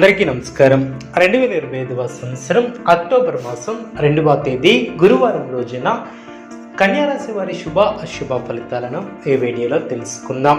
అందరికీ నమస్కారం. రెండు వేల ఇరవై ఐదవ సంవత్సరం అక్టోబర్ మాసం రెండవ తేదీ గురువారం రోజున కన్యారాశి వారి శుభ అశుభ ఫలితాలను ఈ వీడియోలో తెలుసుకుందాం.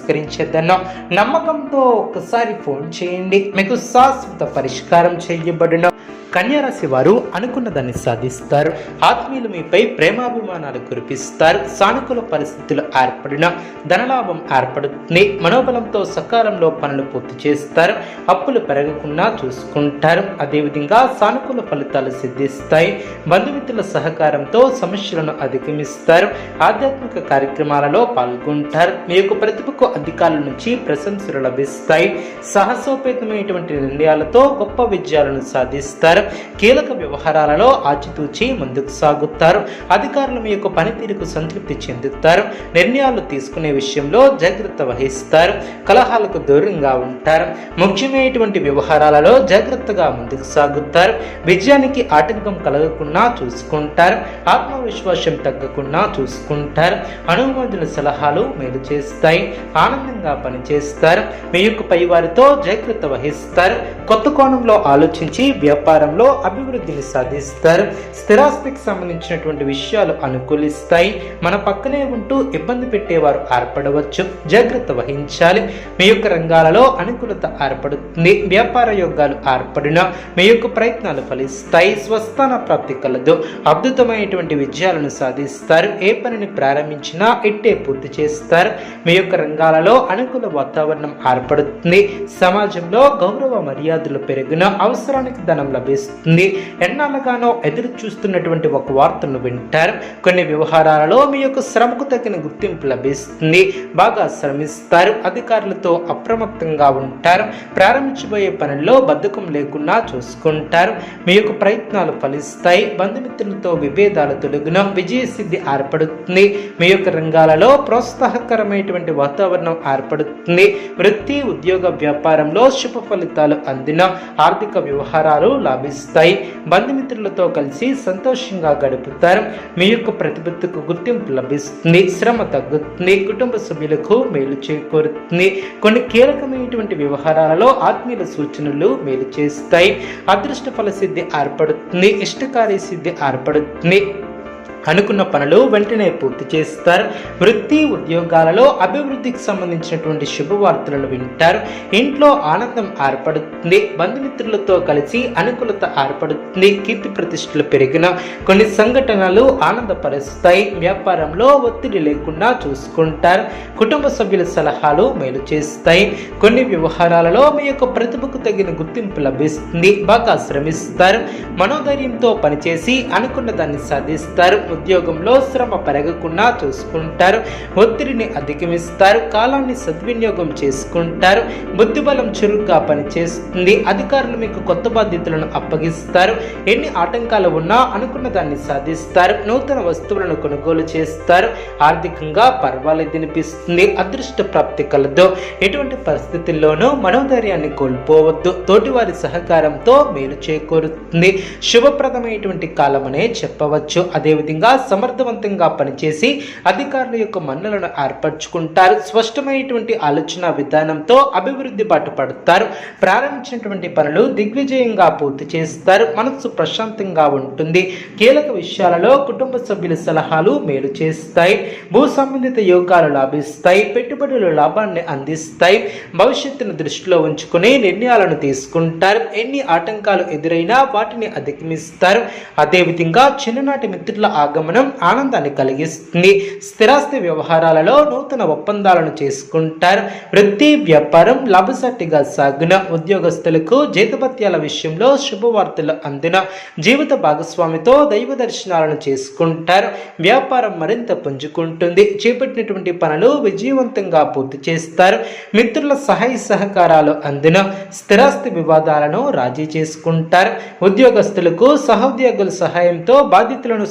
పరిష్కరించేద్దన్నాం నమ్మకంతో ఒకసారి ఫోన్ చేయండి. మీకు శాశ్వత పరిష్కారం చేయబడిన. కన్యారాశి వారు అనుకున్న దాన్ని సాధిస్తారు. ఆత్మీయులు మీపై ప్రేమాభిమానాలు కురిపిస్తారు. సానుకూల పరిస్థితులు ఏర్పడిన ధనలాభం ఏర్పడుతుంది. మనోబలంతో సకాలంలో పనులు పూర్తి చేస్తారు. అప్పులు పెరగకుండా చూసుకుంటారు. అదేవిధంగా సానుకూల ఫలితాలు సిద్ధిస్తాయి. బంధుమిత్రుల సహకారంతో సమస్యలను అధిగమిస్తారు. ఆధ్యాత్మిక కార్యక్రమాలలో పాల్గొంటారు. మీ యొక్క ప్రతిభకు అధికారుల నుంచి ప్రశంసలు లభిస్తాయి. సాహసోపేతమైనటువంటి నిర్ణయాలతో గొప్ప విజయాలను సాధిస్తారు. కీలక వ్యవహారాలలో ఆచితూచి ముందుకు సాగుతారు. అధికారులు మీ యొక్క పనితీరుకు సంతృప్తి చెందుతారు. నిర్ణయాలు తీసుకునే విషయంలో జాగ్రత్త వహిస్తారు. కలహాలకు దూరంగా ఉంటారు. ముఖ్యమైనటువంటి వ్యవహారాలలో జాగ్రత్తగా ముందుకు సాగుతారు. విజయానికి ఆటంకం కలగకుండా చూసుకుంటారు. ఆత్మవిశ్వాసం తగ్గకుండా చూసుకుంటారు. అనుమతుల సలహాలు మేలు చేస్తాయి. ఆనందంగా పనిచేస్తారు. మీ యొక్క పై వారితో జాగ్రత్త వహిస్తారు. కొత్త కోణంలో ఆలోచించి వ్యాపారం వ్యాపారంలో అభివృద్ధిని సాధిస్తారు. స్థిరాస్తికి సంబంధించినటువంటి విషయాలు అనుకూలిస్తాయి. మన పక్కనే ఉంటూ ఇబ్బంది పెట్టేవారు ఏర్పడవచ్చు. జాగ్రత్త వహించాలి. మీ యొక్క రంగాలలో అనుకూలత ఏర్పడుతుంది. వ్యాపార యోగాలు ఏర్పడిన మీ యొక్క ప్రయత్నాలు ఫలిస్తాయి. స్వస్థాన ప్రాప్తి కలదు. అద్భుతమైనటువంటి విజయాలను సాధిస్తారు. ఏ పనిని ప్రారంభించినా ఇట్టే పూర్తి చేస్తారు. మీ యొక్క రంగాలలో అనుకూల వాతావరణం ఏర్పడుతుంది. సమాజంలో గౌరవ మర్యాదలు పెరిగిన అవసరానికి ధనం లభిస్తుంది. ఎన్నాళ్ళగానో ఎదురు చూస్తున్నటువంటి ఒక వార్తను వింటారు. కొన్ని వ్యవహారాలలో మీ యొక్క శ్రమకు తగిన గుర్తింపు లభిస్తుంది. బాగా శ్రమిస్తారు. అధికారులతో అప్రమత్తంగా ఉంటారు. ప్రారంభించబోయే పనుల్లో బద్ధకం లేకుండా చూసుకుంటారు. మీ యొక్క ప్రయత్నాలు ఫలిస్తాయి. బంధుమిత్రులతో విభేదాలు తొలగిన. విజయసిద్ధి ఏర్పడుతుంది. మీ యొక్క రంగాలలో ప్రోత్సాహకరమైనటువంటి వాతావరణం ఏర్పడుతుంది. వృత్తి ఉద్యోగ వ్యాపారంలో శుభ ఫలితాలు అందిన. ఆర్థిక వ్యవహారాలు లభిస్తాయి బంధుమిత్రులతో కలిసి సంతోషంగా గడుపుతారు. మీ యొక్క ప్రతిభకు గుర్తింపు లభిస్తుంది. శ్రమ తగ్గుతుంది. కుటుంబ సభ్యులకు మేలు చేకూరుతుంది. కొన్ని కీలకమైనటువంటి వ్యవహారాలలో ఆత్మీయుల సూచనలు మేలు చేస్తాయి. అదృష్ట ఫల సిద్ధి ఏర్పడుతుంది. ఇష్టకార్య సిద్ధి ఏర్పడుతుంది. అనుకున్న పనులు వెంటనే పూర్తి చేస్తారు. వృత్తి ఉద్యోగాలలో అభివృద్ధికి సంబంధించినటువంటి శుభవార్తలను వింటారు. ఇంట్లో ఆనందం ఏర్పడుతుంది. బంధుమిత్రులతో కలిసి అనుకూలత ఏర్పడుతుంది. కీర్తి ప్రతిష్టలు పెరిగిన కొన్ని సంఘటనలు ఆనందపరుస్తాయి. వ్యాపారంలో ఒత్తిడి లేకుండా చూసుకుంటారు. కుటుంబ సభ్యుల సలహాలు మేలు చేస్తాయి. కొన్ని వ్యవహారాలలో మీ యొక్క ప్రతిభకు తగిన గుర్తింపు లభిస్తుంది. బాగా శ్రమిస్తారు. మనోధైర్యంతో పనిచేసి అనుకున్న దాన్ని సాధిస్తారు. ఉద్యోగంలో శ్రమ పెరగకుండా చూసుకుంటారు. ఒత్తిడిని అధిగమిస్తారు. కాలాన్ని సద్వినియోగం చేసుకుంటారు. బుద్ధిబలం చురుగ్గా పనిచేస్తుంది. అధికారులు మీకు కొత్త బాధ్యతలను అప్పగిస్తారు. ఎన్ని ఆటంకాలు ఉన్నా అనుకున్న దాన్ని సాధిస్తారు. నూతన వస్తువులను కొనుగోలు చేస్తారు. ఆర్థికంగా పర్వాలేదు అనిపిస్తుంది. అదృష్ట ప్రాప్తి కలదు. ఎటువంటి పరిస్థితుల్లోనూ మనోధైర్యాన్ని కోల్పోవద్దు. తోటివారి సహకారంతో మేలు చేకూరుతుంది. శుభప్రదమైనటువంటి కాలమనే చెప్పవచ్చు. అదేవిధంగా సమర్థవంతంగా పనిచేసి అధికారుల యొక్క మన్నలను ఏర్పరచుకుంటారు. స్పష్టమైనటువంటి ఆలోచన విధానంతో అభివృద్ధి బాటు పడతారు ప్రారంభించినటువంటి పనులు దిగ్విజయంగా పూర్తి చేస్తారు. మనస్సు ప్రశాంతంగా ఉంటుంది. కీలక విషయాలలో కుటుంబ సభ్యుల సలహాలు మేలు చేస్తాయి. భూ సంబంధిత యోగాలు లాభిస్తాయి. పెట్టుబడులు లాభాన్ని అందిస్తాయి. భవిష్యత్తును దృష్టిలో ఉంచుకుని నిర్ణయాలను తీసుకుంటారు. ఎన్ని ఆటంకాలు ఎదురైనా వాటిని అధిగమిస్తారు. అదేవిధంగా చిన్ననాటి మిత్రుల ఆగమనం ఆనందాన్ని కలిగిస్తుంది. స్థిరాస్తి వ్యవహారాలలో నూతన ఒప్పందాలను చేసుకుంటారు. వృత్తి వ్యాపారం లాభసాటిగా సాగున ఉద్యోగస్తులకు జీతభత్యాల విషయంలో శుభవార్తలు అందిన జీవిత భాగస్వామితో దైవ దర్శనాలను చేసుకుంటారు. వ్యాపారం మరింత పుంజుకుంటుంది. చేపట్టినటువంటి పనులు విజయవంతంగా పూర్తి చేస్తారు. మిత్రుల సహాయ సహకారాలు అందిన స్థిరాస్తి వివాదాలను రాజీ చేసుకుంటారు. ఉద్యోగస్తులకు సహోద్యోగుల సహాయంతో బాధ్యతలను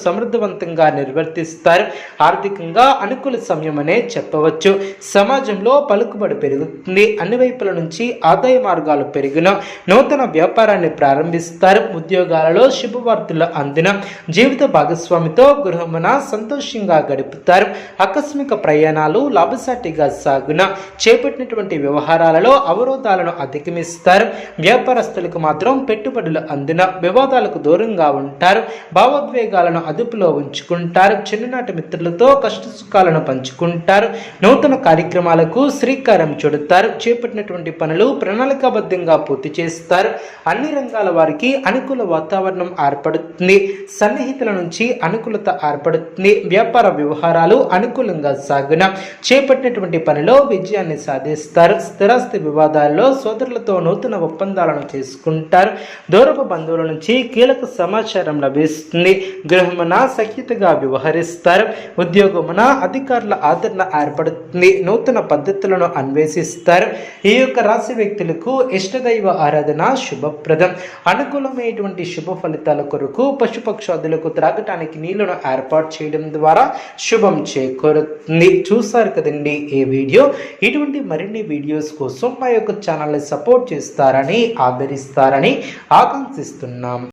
సమర్థవంతంగా నిర్వర్తిస్తారు. ఆర్థికంగా అనుకూల సమయమనే చెప్పవచ్చు. సమాజంలో పలుకుబడి పెరుగుతుంది. అన్ని వైపుల నుంచి ఆదాయ మార్గాలు పెరిగిన నూతన వ్యాపారాన్ని ప్రారంభిస్తారు. ఉద్యోగాలలో శుభవార్తలు అందిన జీవిత భాగస్వామితో గృహమున సంతోషంగా గడుపుతారు. ఆకస్మిక ప్రయాణాలు లాభసాటిగా సాగున చేపట్టినటువంటి వ్యవహారాలలో అవరోధాలను అధిగమిస్తారు. వ్యాపారస్తులకు మాత్రం పెట్టుబడులు అందిన వివాదాలకు దూరంగా ఉంటారు. భావోద్వేగాలను అదుపులో ఉంచుకుంటారు. చిన్ననాటి మిత్రులతో కష్ట సుఖాలను పంచుకుంటారు. నూతన కార్యక్రమాలకు శ్రీకారం చుడతారు. చేపట్టినటువంటి పనులు ప్రణాళికాబద్ధంగా పూర్తి చేస్తారు. అన్ని రంగాల వారికి అనుకూల వాతావరణం ఏర్పడుతుంది. సన్నిహితుల నుంచి అనుకూలత ఏర్పడుతుంది. వ్యాపార వ్యవహారాలు అనుకూలంగా సాగున. చేపట్టినటువంటి పనిలో విజయాన్ని సాధిస్తారు. స్థిరాస్తి వివాదాల్లో సోదరులతో నూతన ఒప్పందాలను చేసుకుంటారు. దూరపు బంధువుల నుంచి కీలక సమాచారం లభిస్తుంది. గృహమున రహితగా వ్యవహరిస్తారు. ఉద్యోగమున అధికారుల ఆదరణ ఏర్పడుతుంది. నూతన పద్ధతులను అన్వేషిస్తారు. ఈ యొక్క రాశి వ్యక్తులకు ఇష్టదైవ ఆరాధన శుభప్రదం. అనుకూలమైనటువంటి శుభ ఫలితాల కొరకు పశుపక్షాదులకు త్రాగటానికి నీళ్ళను ఏర్పాటు చేయడం ద్వారా శుభం చేకూరుతుంది. చూసారు కదండి ఈ వీడియో? ఇటువంటి మరిన్ని వీడియోస్ కోసం మా యొక్క ఛానల్ని సపోర్ట్ చేస్తారని ఆదరిస్తారని ఆకాంక్షిస్తున్నాం.